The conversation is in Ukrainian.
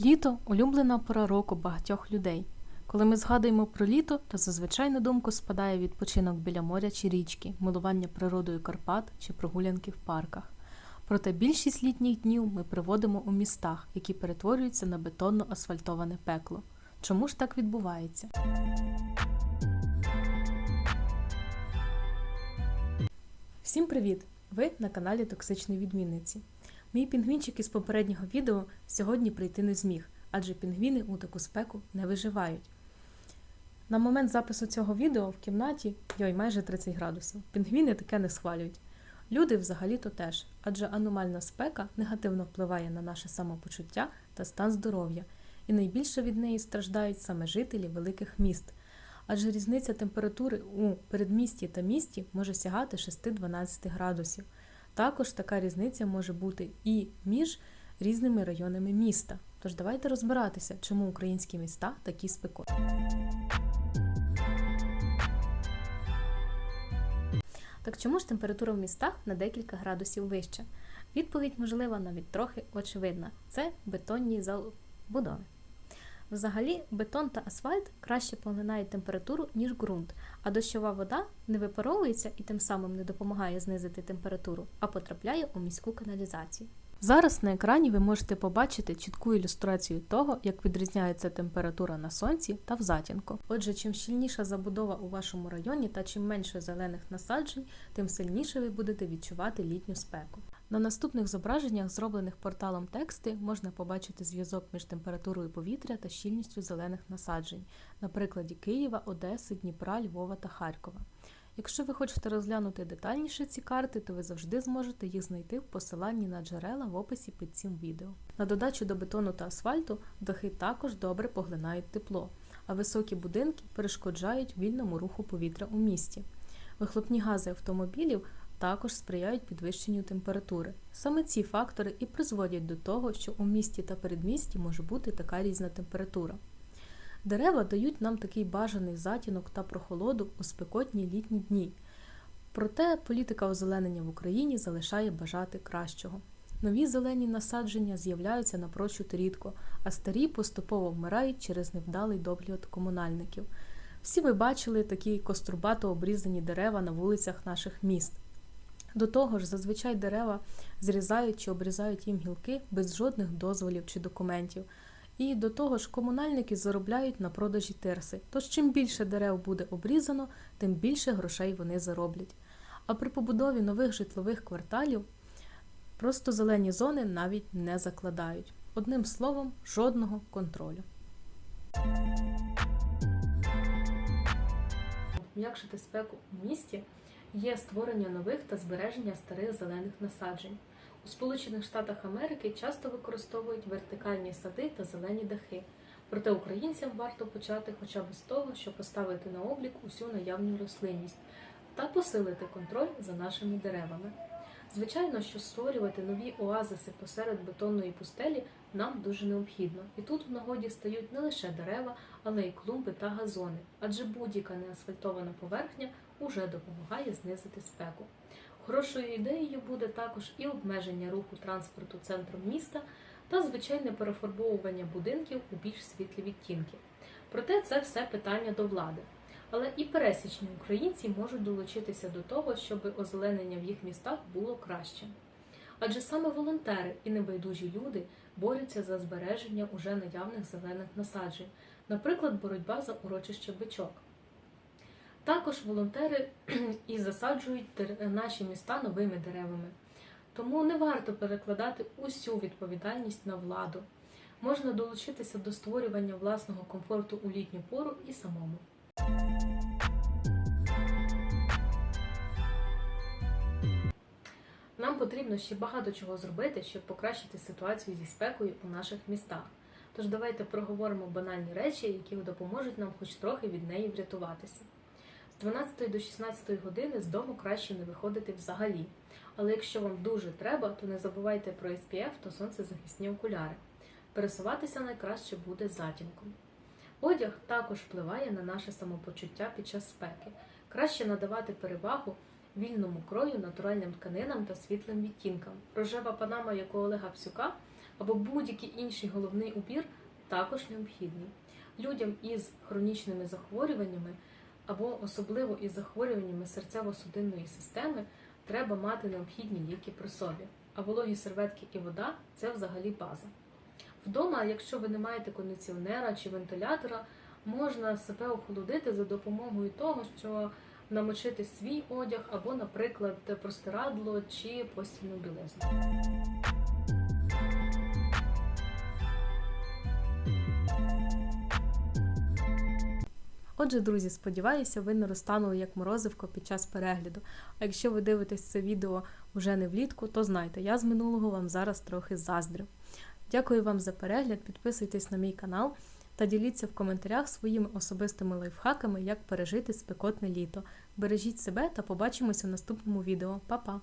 Літо улюблена пора року багатьох людей. Коли ми згадуємо про літо, то зазвичай на думку спадає відпочинок біля моря чи річки, милування природою Карпат чи прогулянки в парках. Проте більшість літніх днів ми проводимо у містах, які перетворюються на бетонно асфальтоване пекло. Чому ж так відбувається? Всім привіт! Ви на каналі Токсичні відмінниці. Мій пінгвінчик із попереднього відео сьогодні прийти не зміг, адже пінгвіни у таку спеку не виживають. На момент запису цього відео в кімнаті йой майже 30 градусів. Пінгвіни таке не схвалюють. Люди взагалі-то теж, адже аномальна спека негативно впливає на наше самопочуття та стан здоров'я, і найбільше від неї страждають саме жителі великих міст. Адже різниця температури у передмісті та місті може сягати 6-12 градусів. Також така різниця може бути і між різними районами міста. Тож давайте розбиратися, чому українські міста такі спекотні. Так чому ж температура в містах на декілька градусів вища? Відповідь можлива навіть трохи очевидна: це бетонні забудови. Взагалі, бетон та асфальт краще поглинають температуру, ніж ґрунт, а дощова вода не випаровується і тим самим не допомагає знизити температуру, а потрапляє у міську каналізацію. Зараз на екрані ви можете побачити чітку ілюстрацію того, як відрізняється температура на сонці та в затінку. Отже, чим щільніша забудова у вашому районі та чим менше зелених насаджень, тим сильніше ви будете відчувати літню спеку. На наступних зображеннях, зроблених порталом тексти, можна побачити зв'язок між температурою повітря та щільністю зелених насаджень, на прикладі Києва, Одеси, Дніпра, Львова та Харкова. Якщо ви хочете розглянути детальніше ці карти, то ви завжди зможете їх знайти в посиланні на джерела в описі під цим відео. На додачу до бетону та асфальту дахи також добре поглинають тепло, а високі будинки перешкоджають вільному руху повітря у місті. Вихлопні гази автомобілів також сприяють підвищенню температури. Саме ці фактори і призводять до того, що у місті та передмісті може бути така різна температура. Дерева дають нам такий бажаний затінок та прохолоду у спекотні літні дні. Проте політика озеленення в Україні залишає бажати кращого. Нові зелені насадження з'являються напрочуд рідко, а старі поступово вмирають через невдалий догляд комунальників. Всі ви бачили такі кострубато обрізані дерева на вулицях наших міст. До того ж, зазвичай дерева зрізають чи обрізають їм гілки без жодних дозволів чи документів. І до того ж, комунальники заробляють на продажі терси. Тож чим більше дерев буде обрізано, тим більше грошей вони зароблять. А при побудові нових житлових кварталів просто зелені зони навіть не закладають. Одним словом, жодного контролю. М'якшити спеку в місті є створення нових та збереження старих зелених насаджень. У Сполучених Штатах Америки часто використовують вертикальні сади та зелені дахи. Проте українцям варто почати хоча б з того, щоб поставити на облік усю наявну рослинність та посилити контроль за нашими деревами. Звичайно, що створювати нові оазиси посеред бетонної пустелі нам дуже необхідно, і тут в нагоді стають не лише дерева, але й клумби та газони, адже будь-яка неасфальтована поверхня уже допомагає знизити спеку. Хорошою ідеєю буде також і обмеження руху транспорту центром міста та звичайне перефарбовування будинків у більш світлі відтінки. Проте це все питання до влади. Але і пересічні українці можуть долучитися до того, щоб озеленення в їх містах було кращим. Адже саме волонтери і небайдужі люди борються за збереження уже наявних зелених насаджень, наприклад, боротьба за урочище бичок. Також волонтери і засаджують наші міста новими деревами. Тому не варто перекладати усю відповідальність на владу. Можна долучитися до створювання власного комфорту у літню пору і самому. Нам потрібно ще багато чого зробити, щоб покращити ситуацію зі спекою у наших містах. Тож давайте проговоримо банальні речі, які допоможуть нам хоч трохи від неї врятуватися. З 12 до 16 години з дому краще не виходити взагалі. Але якщо вам дуже треба, то не забувайте про SPF та сонцезахисні окуляри. Пересуватися найкраще буде затінком. Одяг також впливає на наше самопочуття під час спеки. Краще надавати перевагу вільному крою, натуральним тканинам та світлим відтінкам. Рожева панама, як у Олега Псюка, або будь-який інший головний убір також необхідний. Людям із хронічними захворюваннями або особливо із захворюваннями серцево-судинної системи треба мати необхідні ліки при собі. А вологі серветки і вода це взагалі база. Вдома, якщо ви не маєте кондиціонера чи вентилятора, можна себе охолодити за допомогою того, що намочити свій одяг або, наприклад, простирадло чи постільну білизну. Отже, друзі, сподіваюся, ви не розтанули як морозивко під час перегляду. А якщо ви дивитесь це відео вже не влітку, то знайте, я з минулого вам зараз трохи заздрю. Дякую вам за перегляд, підписуйтесь на мій канал та діліться в коментарях своїми особистими лайфхаками, як пережити спекотне літо. Бережіть себе та побачимося в наступному відео. Па-па!